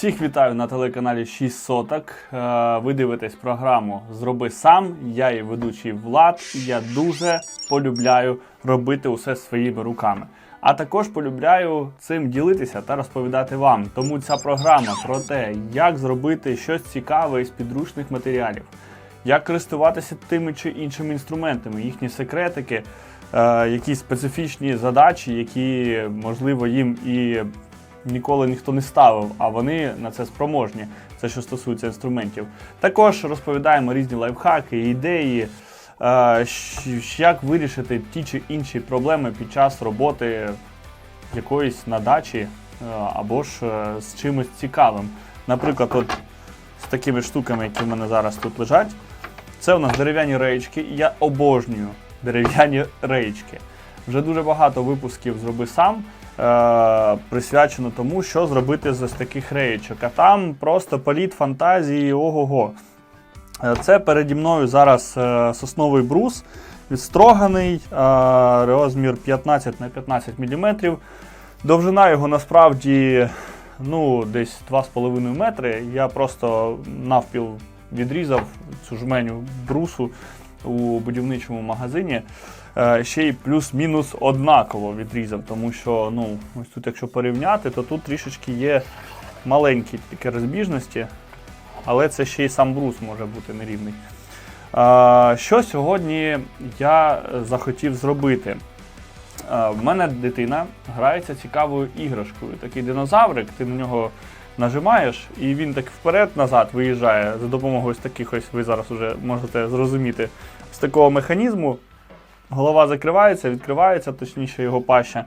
Всіх вітаю на телеканалі 6 соток. Е, Ви дивитесь програму Зроби сам. Я і ведучий Влад. Я дуже полюбляю робити усе своїми руками. А також полюбляю цим ділитися та розповідати вам. Тому ця програма про те, як зробити щось цікаве із підручних матеріалів, як користуватися тими чи іншими інструментами, їхні секретики, е, якісь специфічні задачі, які можливо їм і ніколи ніхто не ставив, а вони на це спроможні. Це що стосується інструментів. Також розповідаємо різні лайфхаки, ідеї, е, як вирішити ті чи інші проблеми під час роботи якоїсь на дачі е, або ж е, з чимось цікавим. Наприклад, от з такими штуками, які в мене зараз тут лежать. Це у нас дерев'яні реєчки, і я обожнюю дерев'яні реєчки. Вже дуже багато випусків зроби сам. Е, присвячено тому, що зробити з таких реєчок. А там просто політ фантазії ого-го. Е, Це переді мною зараз е, сосновий брус, відстроганий, розмір 15 на 15 мм. Довжина його насправді ну, десь 2,5 метри. Я просто навпіл відрізав цю жменю брусу у будівничому магазині. Е, Ще й плюс-мінус однаково відрізав, тому що ну, ось тут, якщо порівняти, то тут трішечки є маленькі такі розбіжності, але це ще й сам брус може бути нерівний. Е, Що сьогодні я захотів зробити? Е, В мене дитина грається цікавою іграшкою. Такий динозаврик, ти на нього нажимаєш, і він так вперед-назад виїжджає за допомогою ось таких ось, ви зараз вже можете зрозуміти, з такого механізму. Голова закривається, відкривається, точніше його паща.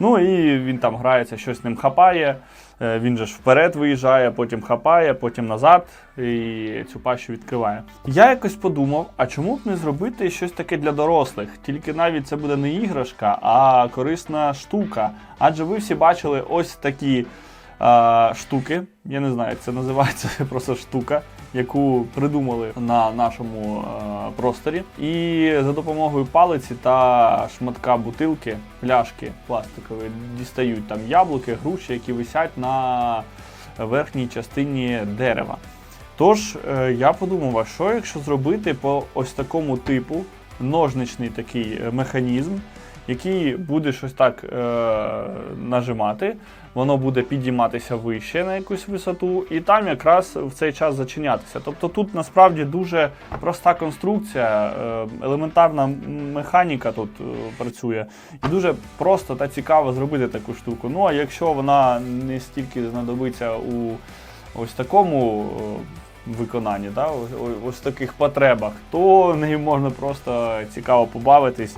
Ну і він там грається, щось ним хапає. Е, Він же ж вперед виїжджає, потім хапає, потім назад і цю пащу відкриває. Я якось подумав, а чому б не зробити щось таке для дорослих? Тільки навіть це буде не іграшка, а корисна штука. Адже ви всі бачили ось такі е, штуки. Я не знаю, як це називається, просто штука, яку придумали на нашому е, просторі. І за допомогою палиці та шматка бутилки, пляшки пластикові дістають там яблуки, груші, які висять на верхній частині дерева. Тож е, я подумав, а що якщо зробити по ось такому типу ножничний такий е, механізм, який буде щось так е, нажимати, воно буде підійматися вище на якусь висоту, і там якраз в цей час зачинятися. Тобто тут насправді дуже проста конструкція, е, елементарна механіка тут е, працює, і дуже просто та цікаво зробити таку штуку. Ну а якщо вона не стільки знадобиться у ось такому. е, Виконанні, да? ось, таких потребах, то нею можна просто цікаво побавитись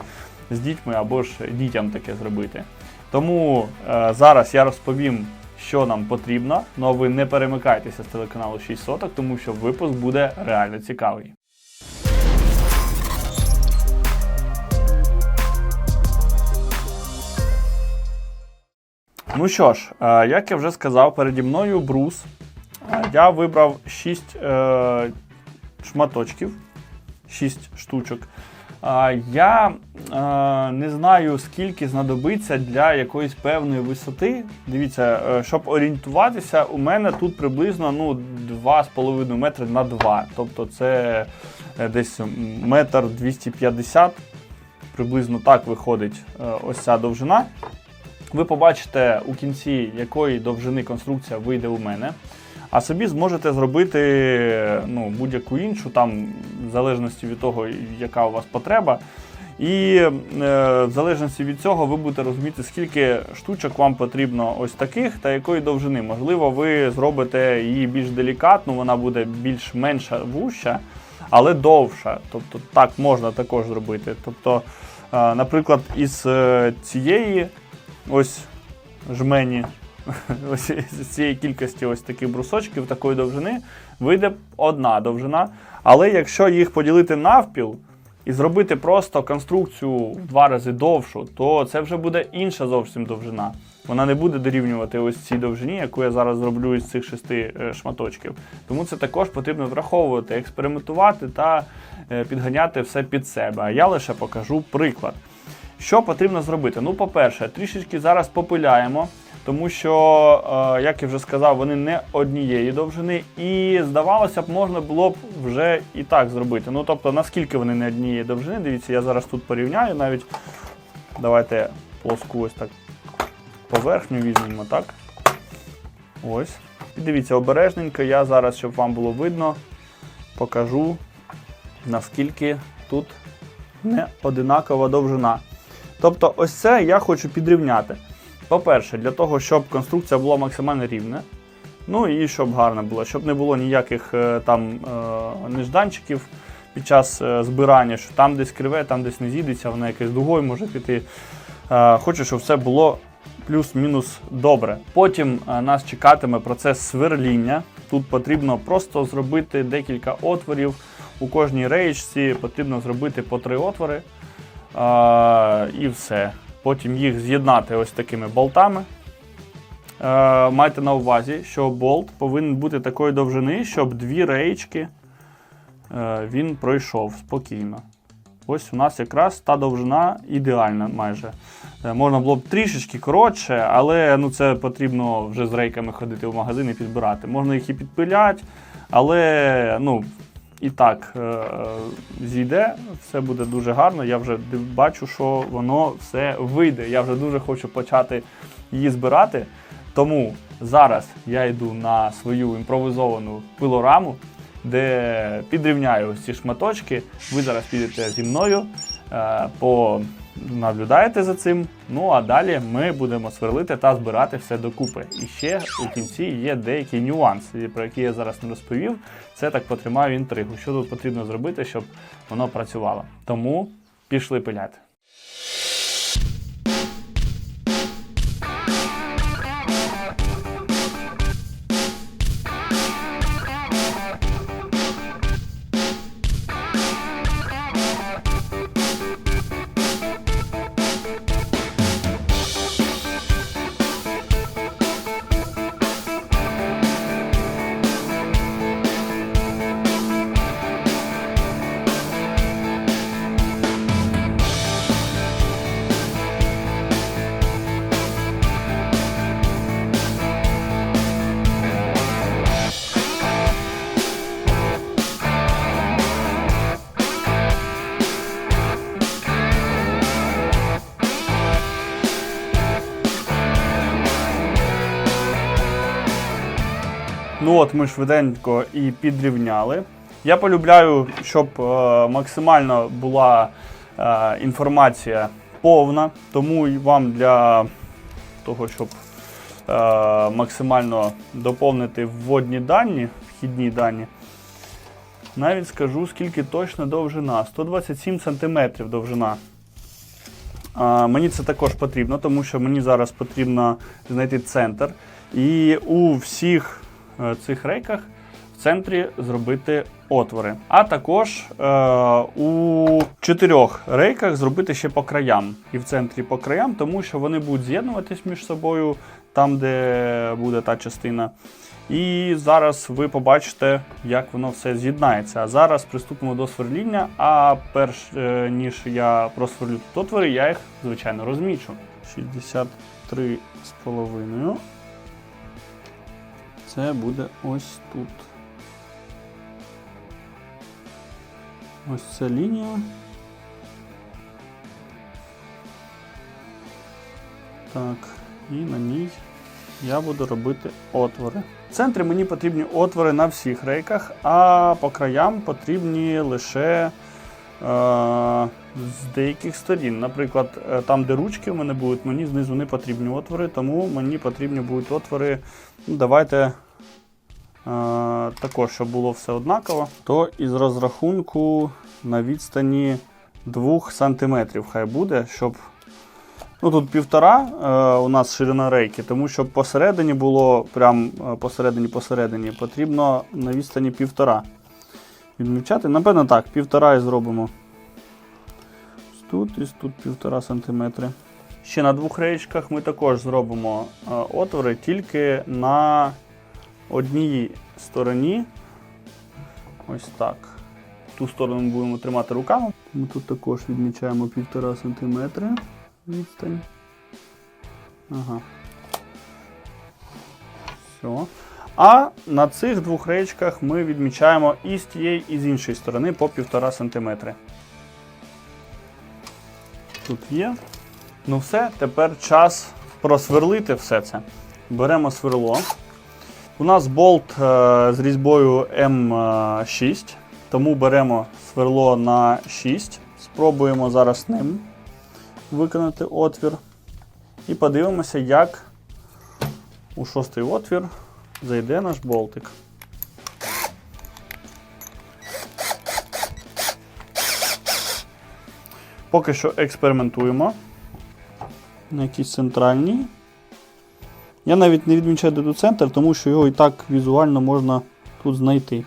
з дітьми або ж дітям таке зробити. Тому е, зараз я розповім, що нам потрібно. Ну ви не перемикайтеся з телеканалу 6 соток, тому що випуск буде реально цікавий. Ну що ж, е, як я вже сказав, переді мною брус. Е, Я вибрав 6 е, шматочків, 6 штучок. Я не знаю, скільки знадобиться для якоїсь певної висоти. Дивіться, е, щоб орієнтуватися, у мене тут приблизно ну, 2,5 метри на 2. Тобто це е, десь метр 250. Приблизно так виходить е, ось ця довжина. Ви побачите у кінці, якої довжини конструкція вийде у мене. А собі зможете зробити ну, будь-яку іншу, там, в залежності від того, яка у вас потреба. І е, в залежності від цього ви будете розуміти, скільки штучок вам потрібно ось таких та якої довжини. Можливо, ви зробите її більш делікатну, вона буде більш менша вуща, але довша. Тобто так можна також зробити. Тобто, е, наприклад, із е, цієї ось жмені ось з цієї кількості ось таких брусочків такої довжини вийде одна довжина. Але якщо їх поділити навпіл і зробити просто конструкцію в два рази довшу, то це вже буде інша зовсім довжина. Вона не буде дорівнювати ось цій довжині, яку я зараз зроблю із цих шести е, шматочків. Тому це також потрібно враховувати, експериментувати та е, підганяти все під себе. А я лише покажу приклад. Що потрібно зробити? Ну, по-перше, трішечки зараз попиляємо тому що, е, як я вже сказав, вони не однієї довжини, і здавалося б, можна було б вже і так зробити. Ну тобто, наскільки вони не однієї довжини, дивіться, я зараз тут порівняю навіть. Давайте плоску ось так поверхню візьмемо, так? Ось. І дивіться, обережненько, я зараз, щоб вам було видно, покажу, наскільки тут не одинакова довжина. Тобто, ось це я хочу підрівняти. По-перше, для того, щоб конструкція була максимально рівна. Ну і щоб гарно було, щоб не було ніяких е, там е, нежданчиків під час е, збирання, що там десь криве, там десь не зійдеться, воно якесь дугою може піти. Хочу, щоб все було плюс-мінус добре. Потім нас чекатиме процес сверління. Тут потрібно просто зробити декілька отворів. У кожній реєчці потрібно зробити по три отвори. І все. Потім їх з'єднати ось такими болтами. Е, майте на увазі, що болт повинен бути такої довжини, щоб дві реєчки е, він пройшов спокійно. Ось у нас якраз та довжина ідеальна майже. Е, Можна було б трішечки коротше, але ну, це потрібно вже з рейками ходити в магазин і підбирати. Можна їх і підпиляти, але ну, і так е, зійде, все буде дуже гарно. Я вже бачу, що воно все вийде. Я вже дуже хочу почати її збирати. Тому зараз я йду на свою імпровізовану пилораму, де підрівняю ці шматочки. Ви зараз підете зі мною, е, понаблюдаєте за цим. Ну а далі ми будемо сверлити та збирати все докупи. І ще у кінці є деякі нюанси, про які я зараз не розповів. Це так потримаю інтригу. Що тут потрібно зробити, щоб воно працювало. Тому пішли пиляти. От ми швиденько і підрівняли. Я полюбляю, щоб е, максимально була е, інформація повна, тому і вам для того, щоб е, максимально доповнити вводні дані, вхідні дані, навіть скажу, скільки точно довжина. 127 см довжина. А, мені це також потрібно, тому що мені зараз потрібно знайти центр. І у всіх е, цих рейках в центрі зробити отвори. А також е, у чотирьох рейках зробити ще по краям. І в центрі по краям, тому що вони будуть з'єднуватись між собою там, де буде та частина. І зараз ви побачите, як воно все з'єднається. А зараз приступимо до сверління. А перш е, ніж я просверлю тут отвори, я їх, звичайно, розмічу. 63 з половиною. Це буде ось тут. Ось ця лінія. Так, і на ній я буду робити отвори. В центрі мені потрібні отвори на всіх рейках, а по краям потрібні лише е, з деяких сторін. Наприклад, е, там, де ручки в мене будуть, мені знизу не потрібні отвори, тому мені потрібні будуть отвори. Ну, давайте також, щоб було все однаково, то із розрахунку на відстані 2 см хай буде, щоб Ну тут півтора е, у нас ширина рейки, тому щоб посередині було прям е, посередині посередині, потрібно на відстані півтора відмічати. Напевно так, півтора і зробимо. Тут і тут півтора сантиметри. Ще на двох реєчках ми також зробимо е, отвори тільки на одній стороні. Ось так. Ту сторону ми будемо тримати руками. Ми тут також відмічаємо півтора сантиметри відстань. Ага. Все. А на цих двох речках ми відмічаємо і з тієї, і з іншої сторони по 1,5 см. Тут є. Ну все, тепер час просверлити все це. Беремо сверло. У нас болт е, з різьбою М6, тому беремо сверло на 6. Спробуємо зараз ним виконати отвір. І подивимося, як у шостий отвір зайде наш болтик. Поки що експериментуємо на якійсь центральній. Я навіть не відмічаю де тут центр, тому що його і так візуально можна тут знайти.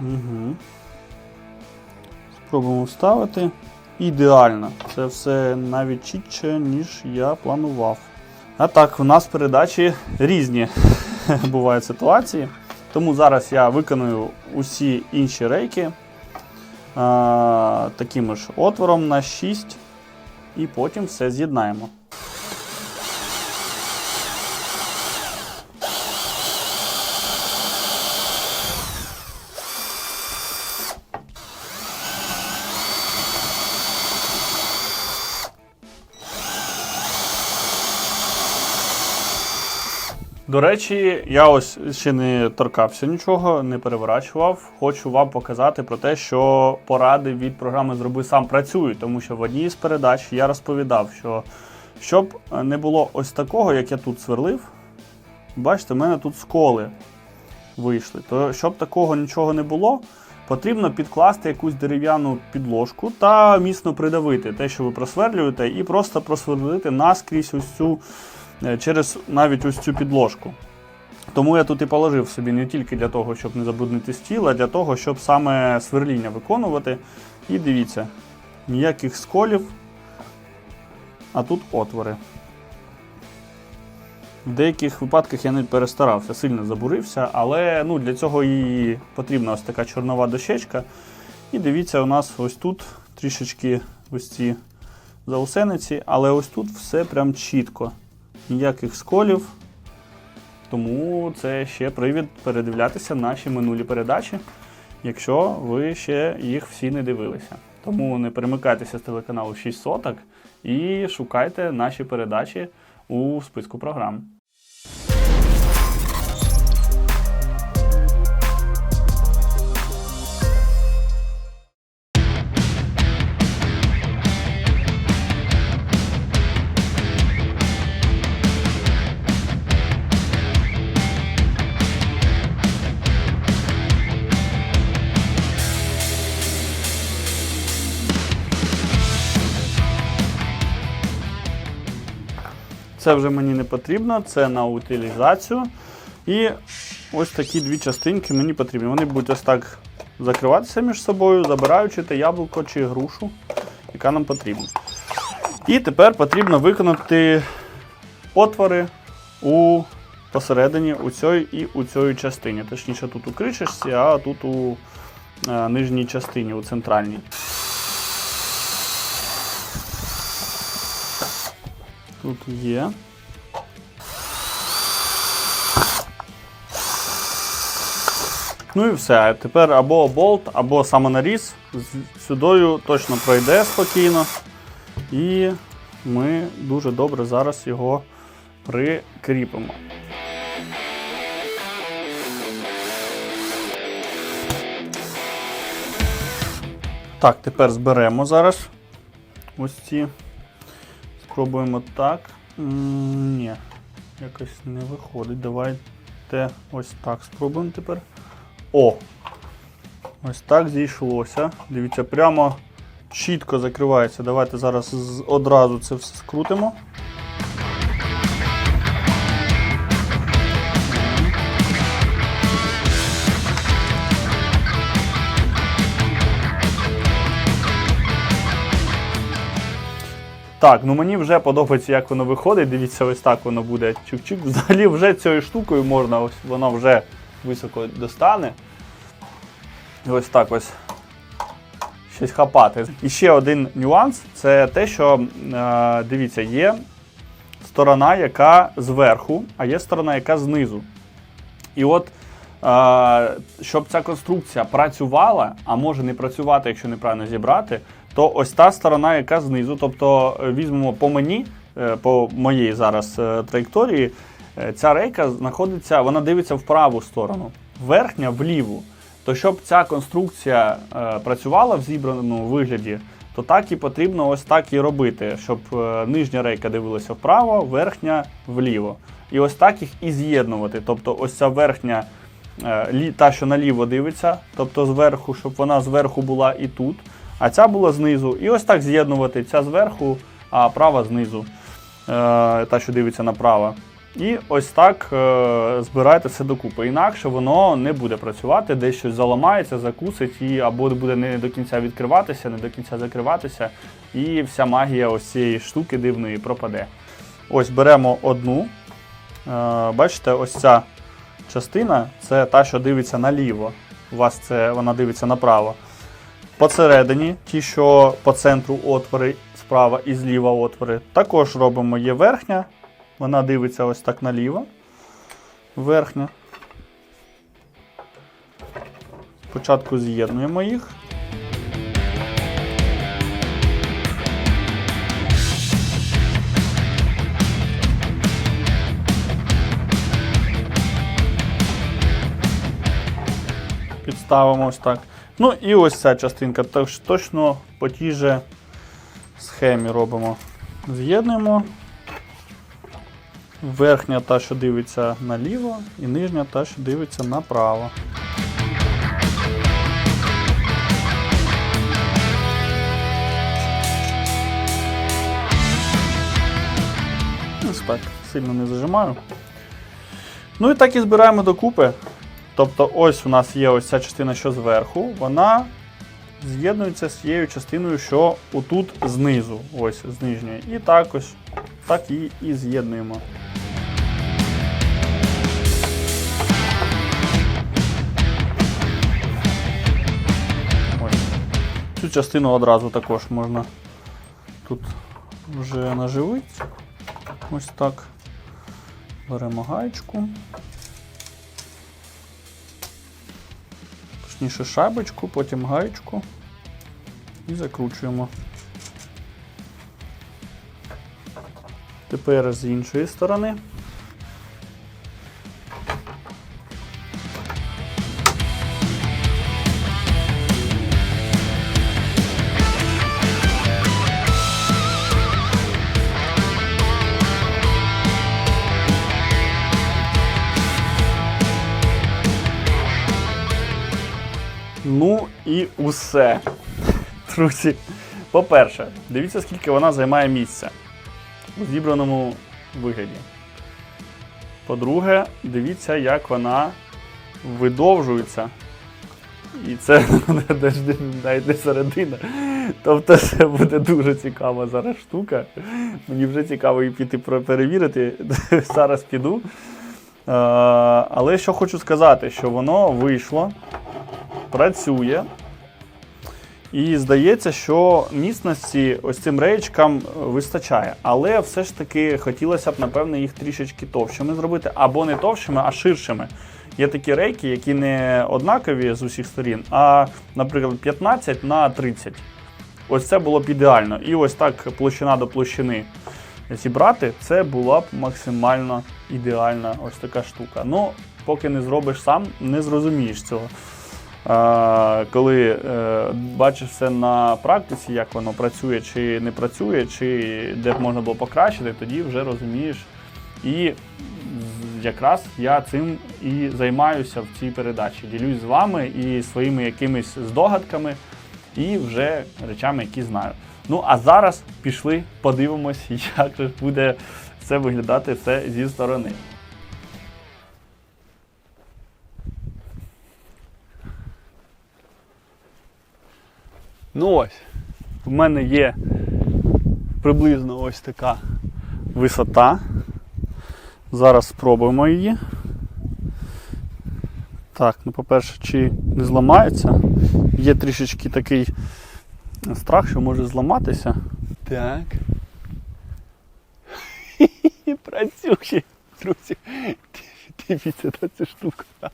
Угу. Спробуємо вставити. Ідеально. Це все навіть чітче, ніж я планував. А так, у нас передачі різні бувають ситуації. Тому зараз я виконую усі інші рейки а, таким ж отвором на 6 і потім все з'єднаємо. До речі, я ось ще не торкався нічого, не переворачував. Хочу вам показати про те, що поради від програми Зроби сам працюють, тому що в одній з передач я розповідав, що щоб не було ось такого, як я тут сверлив, бачите, в мене тут сколи вийшли. То щоб такого нічого не було, потрібно підкласти якусь дерев'яну підложку та міцно придавити те, що ви просверлюєте, і просто просверлити наскрізь ось цю через навіть ось цю підложку. Тому я тут і положив собі не тільки для того, щоб не забруднити стіл, а для того, щоб саме сверління виконувати. І дивіться, ніяких сколів, а тут отвори. В деяких випадках я не перестарався, сильно забурився, але ну, для цього і потрібна ось така чорнова дощечка. І дивіться, у нас ось тут трішечки ось ці заусениці, але ось тут все прям чітко. Ніяких сколів. Тому це ще привід передивлятися наші минулі передачі, якщо ви ще їх всі не дивилися. Тому не перемикайтеся з телеканалу 6 соток і шукайте наші передачі у списку програм. Це вже мені не потрібно, це на утилізацію. І ось такі дві частинки мені потрібні. Вони будуть ось так закриватися між собою, забираючи те яблуко чи грушу, яка нам потрібна. І тепер потрібно виконати отвори у посередині у цій і у цій частині. Точніше, тут у кришечці, а тут у е, нижній частині, у центральній. Тут є. Ну і все. Тепер або болт, або самонаріз сюдою точно пройде спокійно. І ми дуже добре зараз його прикріпимо. Так, тепер зберемо зараз ось ці. Спробуємо так. Ні, якось не виходить. Давайте ось так спробуємо тепер. О! Ось так зійшлося. Дивіться, прямо чітко закривається. Давайте зараз одразу це все скрутимо. Так, ну мені вже подобається, як воно виходить. Дивіться, ось так воно буде чик-чик. Взагалі вже цією штукою можна, ось воно вже високо достане. І ось так ось щось хапати. І ще один нюанс це те, що е, дивіться, є сторона, яка зверху, а є сторона, яка знизу. І от, е, щоб ця конструкція працювала, а може не працювати, якщо неправильно зібрати, то ось та сторона, яка знизу, тобто е, візьмемо по мені, е, по моїй зараз е, траєкторії, ця рейка знаходиться, вона дивиться в праву сторону, верхня в ліву. То щоб ця конструкція працювала в зібраному вигляді, то так і потрібно ось так і робити, щоб нижня рейка дивилася вправо, верхня вліво. І ось так їх і з'єднувати. Тобто ось ця верхня, та, що наліво дивиться, тобто зверху, щоб вона зверху була і тут, а ця була знизу. І ось так з'єднувати ця зверху, а права знизу, е, та, що дивиться направо. І ось так е, збирайте все докупи. Інакше воно не буде працювати, десь щось заламається, закусить, і або буде не до кінця відкриватися, не до кінця закриватися, і вся магія ось цієї штуки дивної пропаде. Ось беремо одну. Е, бачите, ось ця частина це та, що дивиться наліво. У вас це вона дивиться направо. Посередині, ті, що по центру отвори справа і зліва отвори, також робимо є верхня. Вона дивиться ось так наліво. Верхня. Спочатку з'єднуємо їх. Підставимо ось так. Ну і ось ця частинка. Тож точно по тій же схемі робимо. З'єднуємо. Верхня та, що дивиться наліво, і нижня та, що дивиться направо. Ось так, сильно не зажимаю. Ну і так і збираємо докупи. Тобто ось у нас є ось ця частина, що зверху, вона з'єднується з цією частиною, що отут знизу, ось з нижньої. І також так і, і з'єднуємо. Ось. Цю частину одразу також можна тут вже наживити. Ось так. Беремо гаєчку. Точніше шабочку, потім гаєчку і закручуємо. Тепер з іншої сторони. Усе. Друзі. По-перше, дивіться, скільки вона займає місця у зібраному вигляді. По-друге, дивіться, як вона видовжується. І це навіть середина. Тобто це буде дуже цікава зараз штука. Мені вже цікаво її піти перевірити. Зараз піду. Е, Але що хочу сказати, що воно вийшло, працює. І здається, що міцності ось цим реєчкам вистачає. Але все ж таки хотілося б, напевно, їх трішечки товщими зробити, або не товщими, а ширшими. Є такі рейки, які не однакові з усіх сторін, а, наприклад, 15 на 30. Ось це було б ідеально. І ось так площина до площини зібрати, це була б максимально ідеальна ось така штука. Ну, поки не зробиш сам, не зрозумієш цього. Коли е, бачиш все на практиці, як воно працює чи не працює, чи де б можна було покращити, тоді вже розумієш. І якраз я цим і займаюся в цій передачі. Ділюсь з вами і своїми якимись здогадками, і вже речами, які знаю. Ну а зараз пішли, подивимось, як буде це виглядати все зі сторони. Ну ось, в мене є приблизно ось така висота. Зараз спробуємо її. Так, ну по-перше, чи не зламається. Є трішечки такий страх, що може зламатися. Так. Працює, друзі. Дивіться на цю штуку.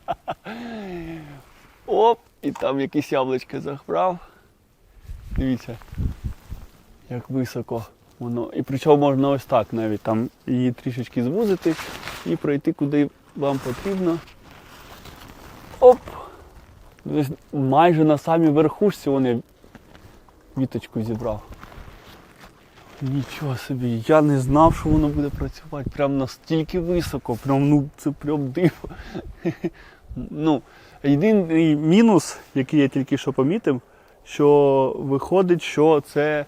Оп, і там якісь яблучко захбрав. Дивіться, як високо воно. І причому можна ось так навіть там її трішечки звузити і пройти куди вам потрібно. Оп! Десь майже на самій верхушці вони віточку зібрав. Нічого собі, я не знав, що воно буде працювати прям настільки високо, прям, ну це прям диво. Ну, єдиний мінус, який я тільки що помітив, що виходить, що це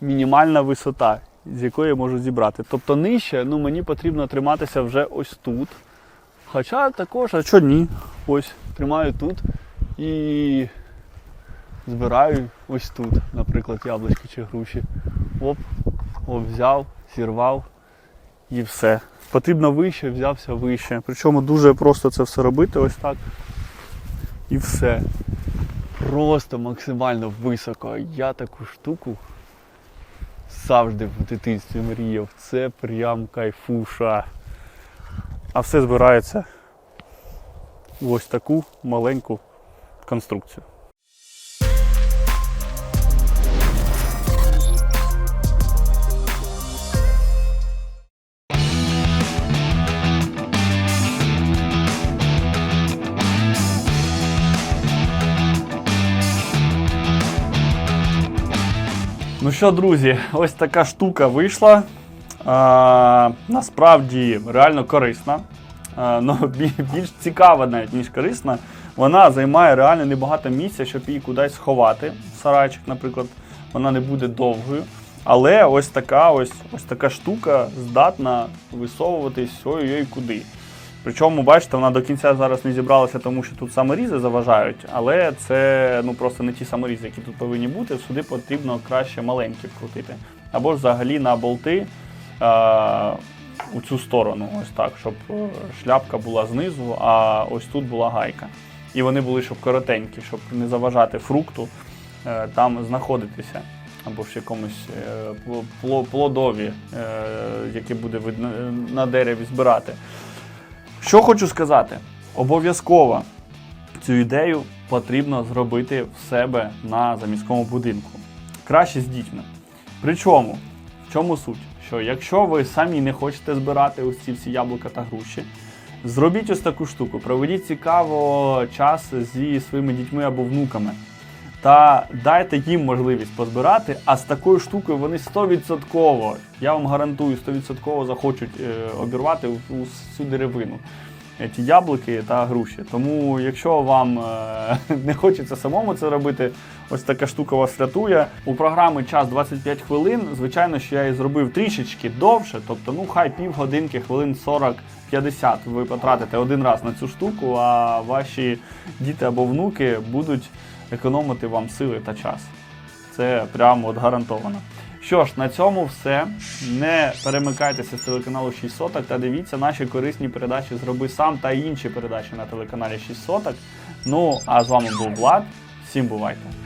мінімальна висота, з якої я можу зібрати. Тобто нижче ну, мені потрібно триматися вже ось тут. Хоча також, а що ні? Ось тримаю тут і збираю ось тут, наприклад, яблучки чи груші. Оп, оп, взяв, зірвав і все. Потрібно вище, взявся вище. Причому дуже просто це все робити ось так. І все. Просто максимально високо. Я таку штуку завжди в дитинстві мріяв. Це прям кайфуша. А все збирається в ось таку маленьку конструкцію. Ну що, друзі, ось така штука вийшла. А, насправді реально корисна. А, ну, більш цікава навіть, ніж корисна. Вона займає реально небагато місця, щоб її кудись сховати. Сарайчик, наприклад, вона не буде довгою. Але ось така ось, ось така штука здатна висовуватись ой-ой куди. Причому, бачите, вона до кінця зараз не зібралася, тому що тут саморізи заважають, але це ну просто не ті саморізи, які тут повинні бути. Сюди потрібно краще маленькі вкрутити. Або ж взагалі на болти а, у цю сторону, ось так, щоб е, шляпка була знизу, а ось тут була гайка. І вони були щоб коротенькі, щоб не заважати фрукту е, там знаходитися. Або ж якомусь е, пло- пло- плодові, яке буде на дереві збирати. Що хочу сказати, обов'язково цю ідею потрібно зробити в себе на заміському будинку. Краще з дітьми. Причому, в чому суть? Що якщо ви самі не хочете збирати ось ці всі яблука та груші, зробіть ось таку штуку, проведіть цікаво час зі своїми дітьми або внуками. Та дайте їм можливість позбирати, а з такою штукою вони 100%, я вам гарантую, 100% захочуть е, обірвати всю деревину ті яблуки та груші. Тому, якщо вам е, не хочеться самому це робити, ось така штука вас рятує. У програми час 25 хвилин. Звичайно, що я її зробив трішечки довше, тобто, ну хай півгодинки, хвилин 40-50 ви потратите один раз на цю штуку, а ваші діти або внуки будуть економити вам сили та час. Це прямо от гарантовано. Що ж, на цьому все. Не перемикайтеся з телеканалу 6 соток та дивіться наші корисні передачі Зроби сам та інші передачі на телеканалі 6 соток. Ну, а з вами був Влад. Всім бувайте!